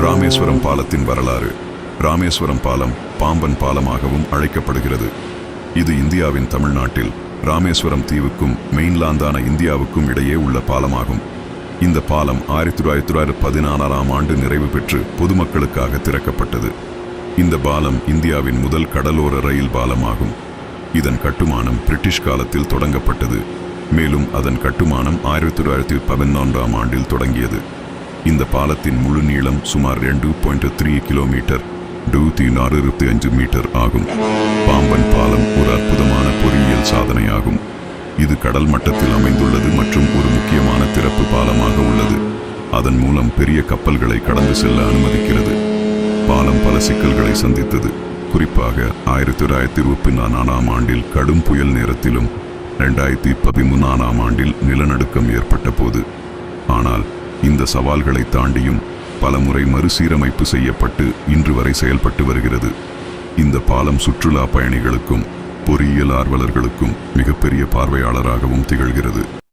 ராமேஸ்வரம் பாலத்தின் வரலாறு. ராமேஸ்வரம் பாலம் பாம்பன் பாலமாகவும் அழைக்கப்படுகிறது. இது இந்தியாவின் தமிழ்நாட்டில் ராமேஸ்வரம் தீவுக்கும் மெயின்லாந்தான இந்தியாவுக்கும் இடையே உள்ள பாலமாகும். இந்த பாலம் ஆயிரத்தி தொள்ளாயிரத்தி தொள்ளாயிரத்தி பதினாறாம் ஆண்டு நிறைவு பெற்று பொதுமக்களுக்காக திறக்கப்பட்டது. இந்த பாலம் இந்தியாவின் முதல் கடலோர ரயில் பாலமாகும். இதன் கட்டுமானம் பிரிட்டிஷ் காலத்தில் தொடங்கப்பட்டது. மேலும் அதன் கட்டுமானம் ஆயிரத்தி தொள்ளாயிரத்தி பதினொன்றாம் ஆண்டில் தொடங்கியது. இந்த பாலத்தின் முழு நீளம் சுமார் ரெண்டு பாயிண்ட் த்ரீ கிலோமீட்டர் நூற்றி நாற்பத்தி அஞ்சு மீட்டர் ஆகும். பாம்பன் பாலம் ஒரு அற்புதமான பொறியியல் சாதனையாகும். இது கடல் மட்டத்தில் அமைந்துள்ளது மற்றும் ஒரு முக்கியமான திறப்பு பாலமாக உள்ளது. அதன் மூலம் பெரிய கப்பல்களை கடந்து செல்ல அனுமதிக்கிறது. பாலம் பல சிக்கல்களை சந்தித்தது. குறிப்பாக ஆயிரத்தி தொள்ளாயிரத்தி இருபத்தி நாலாம் ஆண்டில் கடும் புயல் நேரத்திலும் ரெண்டாயிரத்தி பதிமூணாம் ஆண்டில் நிலநடுக்கம் ஏற்பட்ட போது ஆனால் இந்த சவால்களை தாண்டியும் பலமுறை மறுசீரமைப்பு செய்யப்பட்டு இன்று வரை செயல்பட்டு வருகிறது. இந்த பாலம் சுற்றுலா பயணிகளுக்கும் பொறியியல் ஆர்வலர்களுக்கும் மிகப்பெரிய பார்வையாளராகவும் திகழ்கிறது.